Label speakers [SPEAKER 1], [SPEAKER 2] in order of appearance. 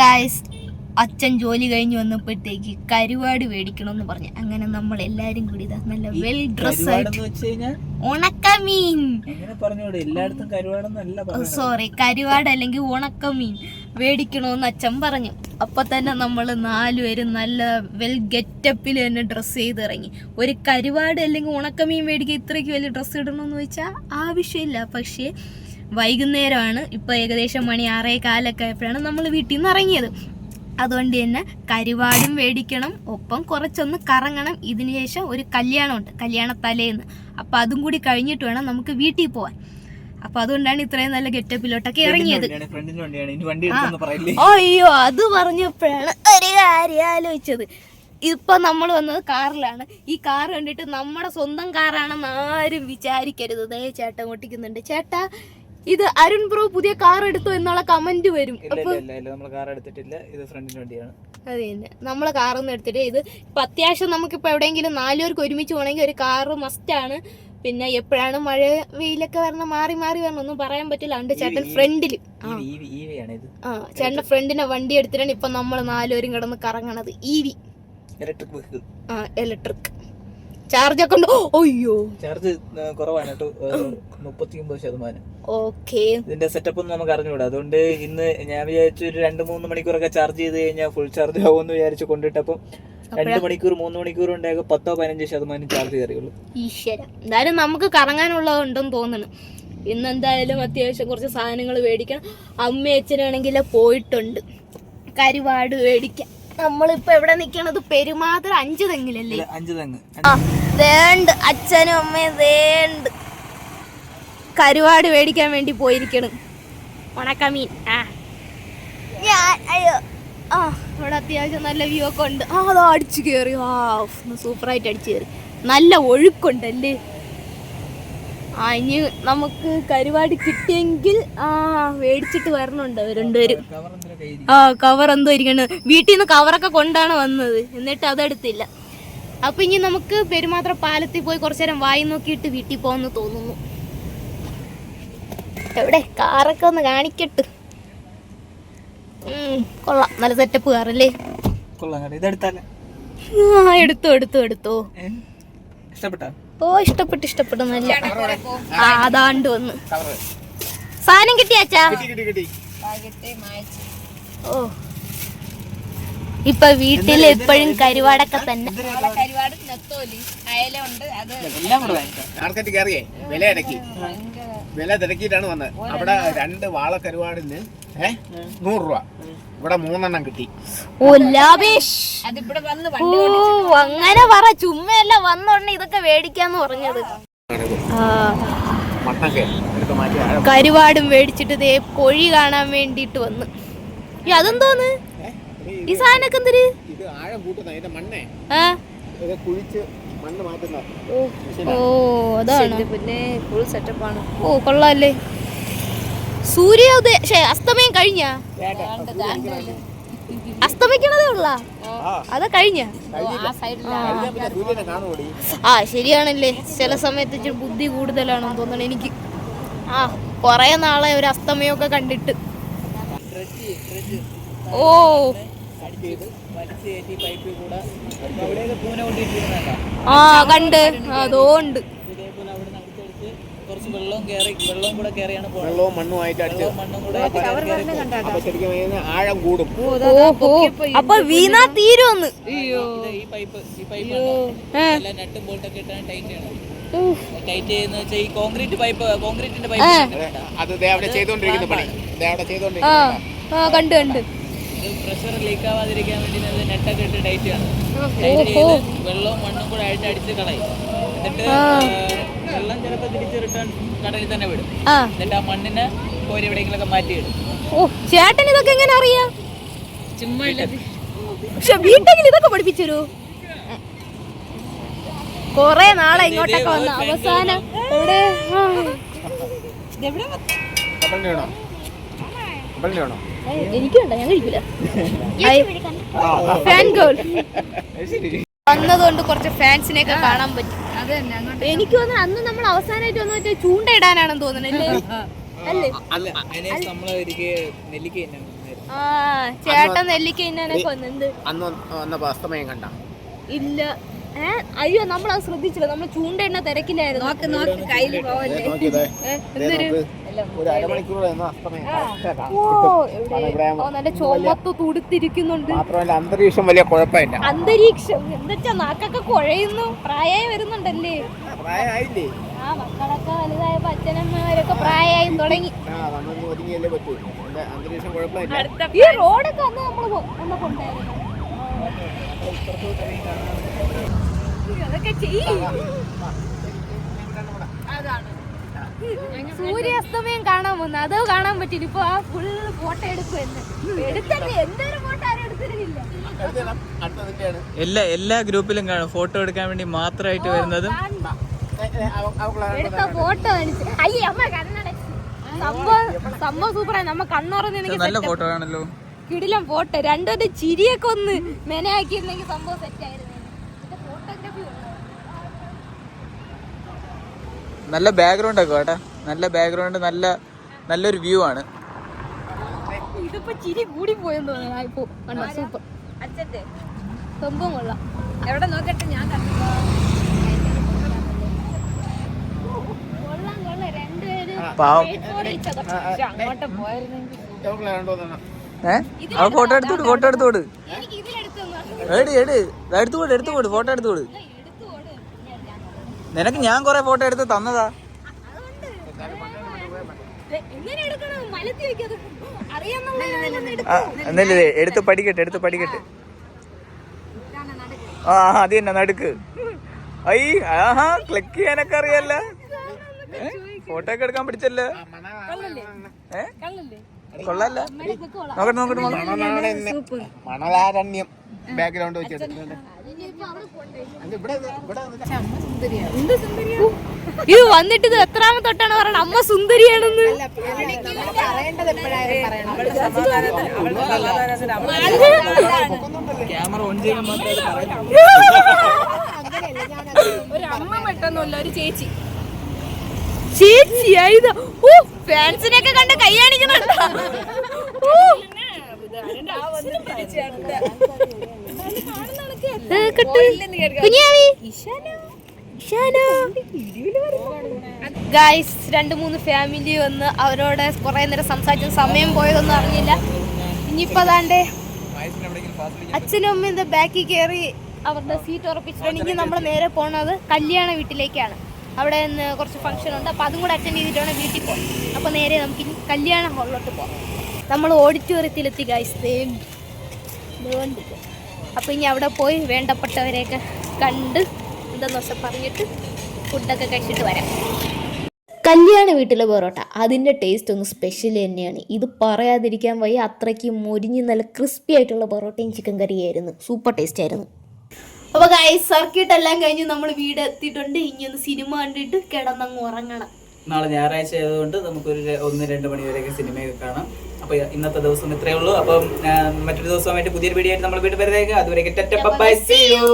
[SPEAKER 1] Guys അച്ഛൻ ജോലി കഴിഞ്ഞ് വന്നപ്പോഴത്തേക്ക് കരുവാട് മേടിക്കണമെന്ന് പറഞ്ഞു. അങ്ങനെ നമ്മൾ എല്ലാരും കൂടി ഇതാ നല്ല വെൽ ഡ്രസ് ഉണക്കമീൻ. സോറി കരുവാട് അല്ലെങ്കിൽ ഉണക്കമീൻ മേടിക്കണമെന്ന് അച്ഛൻ പറഞ്ഞു. അപ്പൊ തന്നെ നമ്മൾ നാലുപേരും നല്ല വെൽ ഗെറ്റപ്പിൽ തന്നെ ഡ്രസ്സ് ചെയ്ത് ഇറങ്ങി ഒരു കരുവാട് അല്ലെങ്കിൽ ഉണക്കമീൻ മേടിക്കാൻ ഇത്രയ്ക്ക് വലിയ ഡ്രസ്സ് ഇടണമെന്ന് ചോദിച്ചാൽ ആവശ്യമില്ല. പക്ഷേ വൈകുന്നേരമാണ്. ഇപ്പോൾ ഏകദേശം മണി ആറേ കാലൊക്കെ ആയപ്പോഴാണ് നമ്മൾ വീട്ടിൽ നിന്ന് ഇറങ്ങിയത്. അതുകൊണ്ട് തന്നെ കരുവാടും മേടിക്കണം ഒപ്പം കുറച്ചൊന്ന് കറങ്ങണം. ഇതിനുശേഷം ഒരു കല്യാണമുണ്ട് കല്യാണ തലേന്ന് അപ്പം അതും കൂടി കഴിഞ്ഞിട്ട് വേണം നമുക്ക് വീട്ടിൽ പോവാൻ. അപ്പൊ അതുകൊണ്ടാണ് ഇത്രയും നല്ല ഗെറ്റപ്പിലോട്ടൊക്കെ ഇറങ്ങിയത്. അയ്യോ അത് പറഞ്ഞപ്പോഴാണ് ഒരു കാര്യം ആലോചിച്ചത്. ഇപ്പൊ നമ്മൾ വന്നത് കാറിലാണ്. ഈ കാർ കണ്ടിട്ട് നമ്മുടെ സ്വന്തം കാറാണെന്ന് ആരും വിചാരിക്കരുത്. ദേ ചേട്ടൻ ഓട്ടിക്കുന്നുണ്ട്. ചേട്ടാ ഇത് അരുൺ ബ്രോ പുതിയ കാർ എടുത്തു എന്നുള്ള കമന്റ് വരും. അതെ നമ്മളെ കാറൊന്നും എടുത്തിട്ട് ഇത് ഇപ്പൊ അത്യാവശ്യം നമുക്കിപ്പോ എവിടെയെങ്കിലും നാലുപേർക്ക് ഒരുമിച്ച് പോകണമെങ്കിൽ ഒരു കാർ മസ്റ്റ് ആണ്. പിന്നെ എപ്പോഴാണ് മഴ വെയിലൊക്കെ വരണം മാറി മാറി വരണം ഒന്നും പറയാൻ പറ്റില്ല. അണ്ട് ചേട്ടൻ ഫ്രണ്ടിൽ ആ. ചേട്ടന്റെ ഫ്രണ്ടിനെ വണ്ടി എടുത്തിട്ടാണ് ഇപ്പൊ നമ്മൾ നാലുപേരും കിടന്ന് കറങ്ങണത്. E V.
[SPEAKER 2] ഇലക്ട്രിക്
[SPEAKER 1] ആ ഇലക്ട്രിക് ചാർജ് ഒക്കെ ഉണ്ടോ. അയ്യോ.
[SPEAKER 2] ചാർജ് കുറവാണ് കേട്ടോ. മുപ്പത്തി ഒമ്പത് ശതമാനം.
[SPEAKER 1] ഓക്കെ.
[SPEAKER 2] ഇതിന്റെ സെറ്റപ്പ് ഒന്നും നമുക്ക് അറിഞ്ഞുകൂടാ. അതുകൊണ്ട് ഇന്ന് ഞാൻ വിചാരിച്ചു ഒരു രണ്ട് മൂന്ന് മണിക്കൂറൊക്കെ ചാർജ് ചെയ്ത് കഴിഞ്ഞാൽ ഫുൾ ചാർജ് ആവുമെന്ന് വിചാരിച്ചു കൊണ്ടിട്ടപ്പം രണ്ട് മണിക്കൂർ മൂന്ന് മണിക്കൂർ ഉണ്ടാകും പത്തോ പതിനഞ്ചോ ശതമാനം ചാർജ് കയറിയുള്ളൂ.
[SPEAKER 1] ഈശ്വര. എന്തായാലും നമുക്ക് കറങ്ങാനുള്ളതുണ്ടെന്ന് തോന്നുന്നു. ഇന്ന് എന്തായാലും അത്യാവശ്യം കുറച്ച് സാധനങ്ങൾ മേടിക്കണം. അമ്മ അച്ഛനാണെങ്കിൽ പോയിട്ടുണ്ട്. കരുവാട് മേടിക്കാൻ നമ്മളിപ്പോ എവിടെ നിക്കണത്? പെരുമാതിരി അഞ്ചു തെങ്ങിലല്ലേ
[SPEAKER 2] അഞ്ചു തെങ്ങ്
[SPEAKER 1] വേണ്ട. വേണ്ട് അച്ഛനും അമ്മയും വേണ്ട്. കരുവാട് മേടിക്കാൻ വേണ്ടി പോയിരിക്കണ്. ഉണക്കമീൻ. ആ. ഞാൻ അയ്യോ. ആ ഇവിടെ അത്യാവശ്യം നല്ല വ്യൂ ഒക്കെ ഉണ്ട്. ആ അതാ അടിച്ചു കയറി ആ സൂപ്പറായിട്ട് അടിച്ചു കയറി നല്ല ഒഴുക്കുണ്ടല്ലേ? ആ ഇനി നമുക്ക് കരുവാടി കിട്ടിയെങ്കിൽ ആ മേടിച്ചിട്ട് വരണുണ്ട് അവർ രണ്ടുപേരും. ആ കവർ എന്തോ ഇരിക്കണത്. വീട്ടിൽ നിന്ന് കവറൊക്കെ കൊണ്ടാണ് വന്നത്. എന്നിട്ട് അതെടുത്തില്ല അപ്പൊ ഇനി നമുക്ക് പെരുമാത്ര പാലത്തിൽ പോയി കുറച്ചു നേരം വായി നോക്കിയിട്ട് വീട്ടിൽ പോകുന്നു തോന്നുന്നു. എവിടെ? കാറൊക്കെ ഒന്ന് കാണിക്കട്ട്. കൊള്ളാം. നല്ല സെറ്റപ്പ് കാറല്ലേ
[SPEAKER 2] കൊള്ളാം
[SPEAKER 1] എടുത്തോ എടുത്തോ എടുത്തോ.
[SPEAKER 2] ഇഷ്ടപ്പെട്ടാ?
[SPEAKER 1] ഓ ഇഷ്ടപ്പെട്ടു ഇഷ്ടപ്പെട്ടു നല്ല അതാണ്ട് വന്ന്. സാധനം കിട്ടിയാച്ചാ
[SPEAKER 2] കിട്ടി കിട്ടി
[SPEAKER 1] ഓ. ഇപ്പൊ വീട്ടിൽ എപ്പോഴും കരുവാടൊക്കെ തന്നെ.
[SPEAKER 2] കരുവാട് അയല ഉണ്ട്
[SPEAKER 3] അത് എല്ലാം വില ഇടക്കി വില തിരക്കിയിട്ടാണ് വന്നത്. അവിടെ രണ്ട് വാള കരുവാടിന് ഏഹ് നൂറ് രൂപ. ഇവിടെ മൂന്നെണ്ണം കിട്ടി.
[SPEAKER 1] ഓ ലാഭേഷ് ഓ അങ്ങനെ പറ ചുമ്മയല്ല വന്നോണ്ട് ഇതൊക്കെ മേടിക്കാന്ന് പറഞ്ഞത്. കരുവാടും മേടിച്ചിട്ട് ദേ കോഴി കാണാൻ വേണ്ടിട്ട് വന്നു. ഈ അതെന്തോന്ന്? ഈ
[SPEAKER 3] ഇത് ആഴം കൂട്ടുന്ന മണ്ണേ.
[SPEAKER 1] ആ.
[SPEAKER 3] കുഴിച്ച് മണ്ണ് മാറ്റുന്ന
[SPEAKER 1] ഓ അതാണ്. പിന്നെ ഫുൾ സെറ്റപ്പ് ആണ്. ഓ കൊള്ളാല്ലേ. സൂര്യോദയ ശേ അസ്തമയം കഴിഞ്ഞ? അസ്തമിക്കണതേ ഉള്ള? അതാ കഴിഞ്ഞ? ആ ശരിയാണല്ലേ. ചില സമയത്ത് ഇച്ചിരി ബുദ്ധി കൂടുതലാണെന്ന് തോന്നണം എനിക്ക്. ആ കൊറേ നാളെ ഒരു അസ്തമയമൊക്കെ കണ്ടിട്ട്. ഓ. ആ കണ്ട്.
[SPEAKER 2] അവിടെ നിന്ന് കുറച്ച് വെള്ളവും കയറി വെള്ളവും കൂടെ കയറിയാണ് പോകുന്നത്
[SPEAKER 3] വെള്ളവും മണ്ണുമായിട്ട് അടിച്ച്
[SPEAKER 2] മണ്ണും കൂടെ ആയിട്ട് കയറി കയറി പോകും.
[SPEAKER 3] അപ്പൊ ആഴം കൂടും.
[SPEAKER 1] വീണാ തീരുമെന്ന്
[SPEAKER 2] ഇത് ഈ പൈപ്പ് ഈ പൈപ്പ് എല്ലാം നട്ടും ബോൾട്ടൊക്കെ ഇട്ടാണ് ടൈറ്റ് ചെയ്യണം ടൈറ്റ് ചെയ്യുന്ന വെച്ചാൽ ഈ കോൺക്രീറ്റ് പൈപ്പ് കോൺക്രീറ്റിന്റെ പൈപ്പ്
[SPEAKER 3] അത് അവിടെ ചെയ്തോണ്ടിരിക്കുന്ന പണി. ദേ അവിടെ ചെയ്തോണ്ടിരിക്കുന്ന
[SPEAKER 1] കണ്ട് കണ്ട്.
[SPEAKER 2] പ്രഷർ ലീക്ക് ആവാതിരിക്കാൻ വേണ്ടി അത് നെട്ടൊക്കെ ഇട്ട് ടൈറ്റ് ചെയ്യണം ടൈറ്റ് ചെയ്ത് വെള്ളവും മണ്ണും കൂടെ ആയിട്ട് അടിച്ച് കളയും. എന്നിട്ട് വെള്ളം ചിലപ്പോൾ തിരിച്ച് റിട്ടേൺ കടലിൽ തന്നെ വിടും. എന്നിട്ട് ആ മണ്ണിനെ കോരി എവിടെയെങ്കിലൊക്കെ മാറ്റിയിടും.
[SPEAKER 1] ഓ ചേട്ടൻ ഇതൊക്കെ എങ്ങനെ അറിയാം?
[SPEAKER 2] ചുമ്മാ
[SPEAKER 1] പക്ഷെ വീട്ടെങ്കിൽ ഇതൊക്കെ പഠിപ്പിച്ചു കൊറേ നാളെ ഇങ്ങോട്ടൊക്കെ വന്ന അവസാനം എവിടെ? ആ. എനിക്കുണ്ടോ ഞാൻ കഴിക്കില്ല ഫാൻ ഗേൾ വന്നതുകൊണ്ട് കുറച്ച് ഫാൻസിനെയൊക്കെ കാണാൻ പറ്റും. എനിക്ക് തോന്നുന്നു അന്ന് നമ്മൾ അവസാനമായിട്ട് വന്ന് വെച്ചാൽ ചൂണ്ടയിടാനാണെന്ന് തോന്നുന്നല്ലേ അല്ലേ?
[SPEAKER 2] അതിനേശം നമ്മളെ ഒരിക്കൽ നെല്ലിക്ക തന്നെ
[SPEAKER 1] ആ ചേട്ടൻ നെല്ലിക്ക ഇന്നെ കൊന്നത്
[SPEAKER 3] അന്ന് വന്നപ്പോ അസ്തമയം കണ്ട.
[SPEAKER 1] ഇല്ല. ഏ അയ്യോ നമ്മൾ അത് ശ്രദ്ധിച്ചില്ല. നമ്മൾ ചൂണ്ടയിടുന്ന തിരക്കിലായിരുന്നു. നോക്ക് നോക്ക് കയ്യിൽ
[SPEAKER 3] പോവല്ലേ?
[SPEAKER 1] എന്തൊരു
[SPEAKER 3] ഒരു അരമണിക്കൂർ
[SPEAKER 1] നല്ല ചുമത്ത് തുടുത്തിരിക്കുന്നുണ്ട്.
[SPEAKER 3] മാത്രമല്ല അന്തരീക്ഷം വലിയ കുഴപ്പമില്ല.
[SPEAKER 1] അന്തരീക്ഷം. എന്താ നാക്കൊക്കെ കുഴയുന്നു. പ്രായമായി വരുന്നുണ്ടല്ലേ?
[SPEAKER 3] പ്രായമായില്ലേ?
[SPEAKER 1] ആ മക്കളൊക്കെ വലുതായപ്പോ അച്ഛനമ്മമാരൊക്കെ പ്രായമായി തുടങ്ങി. ഈ റോഡൊക്കെ അന്ന് നമ്മൾ പോ- വന്നപ്പോണ്ടായിരുന്നു. അതൊക്കെ ചെയ്യ്. സൂര്യാസ്തമയം കാണാൻ വന്നു. അതോ കാണാൻ പറ്റില്ല ഇപ്പൊ ആ ഫുൾ ഫോട്ടോ എടുക്കുമെന്ന് എടുത്തല്ലേ? എന്തൊരു ഫോട്ടോ ആരും എടുത്തിരുന്നില്ല.
[SPEAKER 2] എല്ലാ എല്ലാ ഗ്രൂപ്പിലും കാണും. ഫോട്ടോ എടുക്കാൻ വേണ്ടി മാത്രമായിട്ട് വരുന്നതും.
[SPEAKER 1] ഫോട്ടോ അയ്യേ അമ്മ കണ്ണടച്ച്. സംഭവം സംഭവം സൂപ്പറായി നമ്മ കണ്ണുറന്ന്
[SPEAKER 2] നല്ല ഫോട്ടോ ആണല്ലോ.
[SPEAKER 1] കിടിലം ഫോട്ടോ രണ്ടൊരു ചിരിയൊക്കെ ഒന്ന് മെനയാക്കിയിരുന്നെങ്കിൽ സംഭവം സെറ്റ് ആയിരുന്നു.
[SPEAKER 2] നല്ല ബാക്ക്ഗ്രൗണ്ട് ഒക്കെ കേട്ടാ. നല്ല ബാക്ക്ഗ്രൗണ്ട് നല്ല നല്ലൊരു വ്യൂ ആണ്.
[SPEAKER 1] ഇതിപ്പോ ചിരി കൂടി പോയെന്ന് തോന്നുന്നു. ഇപ്പൊ കണ്ടോ? സൂപ്പർ. അച്ഛന്റെ സംഭവം കൊള്ളാം. എവിടെ നോക്കട്ടെ? ഞാൻ കണ്ടു കൊള്ളാം കൊള്ളാം. രണ്ടുപേരും
[SPEAKER 2] പാവം.
[SPEAKER 1] അങ്ങോട്ട് പോയിരുന്നെങ്കിൽ
[SPEAKER 2] ഏ? അവ ഫോട്ടോ എടുത്തോട് ഫോട്ടോ എടുത്തോട്. എടി എടി. എടുത്തുകൂട് എടുത്തുകൂട് ഫോട്ടോ എടുത്തുകൂട്.
[SPEAKER 1] എടുത്തു
[SPEAKER 2] നിനക്ക് ഞാൻ കൊറേ ഫോട്ടോ എടുത്ത് തന്നതാ. എന്നല്ലേ എടുത്ത്? പഠിക്കട്ടെ എടുത്ത് പഠിക്കട്ടെ. ആ അത് തന്നെ നടുക്ക്. ഐ ആഹാ ക്ലിക്ക് ചെയ്യാനൊക്കെ അറിയാല്ല ഫോട്ടോ ഒക്കെ എടുക്കാൻ പഠിച്ചല്ലേ ഏ?
[SPEAKER 1] കള്ളല്ലേ?
[SPEAKER 2] നോക്കട്ടെ നോക്കട്ടെ
[SPEAKER 3] മണലാരണ്യം ബാക്ക്ഗ്രൗണ്ട് വെച്ചിട്ട് അല്ല, ഇവിടെ ഇവിടെ
[SPEAKER 1] ഇത് വന്നിട്ട് ഇത് എത്രാമത്തെ തൊട്ടാണ് പറയണത്? അമ്മ സുന്ദരിയാണെന്ന്.
[SPEAKER 2] ക്യാമറ ഓൺ ചെയ്യാൻ മാത്രമേ
[SPEAKER 1] ഒരു അമ്മ പെട്ടെന്നല്ല ഒരു ചേച്ചി. ഓ ഫാൻസിനെയൊക്കെ കണ്ട് കൈ കാണിക്കുന്നുണ്ടോ ഓ. ഏ, കിട്ട്. കുഞ്ഞാവി. ഗായ്സ് രണ്ട് മൂന്ന് ഫാമിലി വന്ന് അവരോട് കുറെ നേരം സംസാരിച്ച. സമയം പോയതൊന്നും അറിഞ്ഞില്ല. ഇനിയിപ്പോ അതാണ്ട് അച്ഛനും അമ്മയും എന്താ ബാക്കിൽ കയറി അവരുടെ സീറ്റ് ഉറപ്പിച്ചിട്ടുണ്ട് ഇനി നമ്മൾ നേരെ പോണത്. കല്യാണ വീട്ടിലേക്കാണ്. അവിടെ നിന്ന് കുറച്ച് ഫംഗ്ഷൻ ഉണ്ട്. അപ്പോൾ അതും കൂടെ അറ്റൻഡ് ചെയ്തിട്ടാണ് വീട്ടിൽ പോകാം അപ്പോൾ നേരെ നമുക്ക് ഇനി കല്യാണ ഹാളിലോട്ട് പോകാം. നമ്മൾ ഓഡിറ്റോറിയത്തിലെത്തി ഗായ്സ് അപ്പോൾ ഇനി അവിടെ പോയി വേണ്ടപ്പെട്ടവരെയൊക്കെ കണ്ട് എന്തെന്ന് വെച്ചാൽ പറഞ്ഞിട്ട് ഫുഡൊക്കെ കഴിച്ചിട്ട് വരാം.
[SPEAKER 4] കല്യാണ വീട്ടിലെ പൊറോട്ട അതിന്റെ ടേസ്റ്റ് ഒന്ന് സ്പെഷ്യൽ തന്നെയാണ്. ഇത് പറയാതിരിക്കാൻ വയ്യ അത്രയ്ക്ക് മൊരിഞ്ഞ് നല്ല ക്രിസ്പി ആയിട്ടുള്ള പൊറോട്ടയും ചിക്കൻ കറിയായിരുന്നു സൂപ്പർ ടേസ്റ്റ് ആയിരുന്നു.
[SPEAKER 1] അപ്പോൾ സർക്കിട്ട് എല്ലാം കഴിഞ്ഞ് നമ്മൾ വീട് എത്തിയിട്ടുണ്ട് ഇനി ഒന്ന് സിനിമ കണ്ടിട്ട് കിടന്നങ്ങ് ഉറങ്ങണം.
[SPEAKER 2] നാളെ ഞായറാഴ്ച ആയതുകൊണ്ട് നമുക്കൊരു ഒന്ന് രണ്ട് മണി വരെയൊക്കെ സിനിമയൊക്കെ കാണാം. അപ്പോൾ ഇന്നത്തെ ദിവസം ഇത്രയേ ഉള്ളൂ. അപ്പം മറ്റൊരു ദിവസമായിട്ട് പുതിയൊരു വീഡിയോ ആയിട്ട് നമ്മൾ വീട്ടിൽ വരുന്നേക്കാം അതുവരെ ബൈ സീ യു.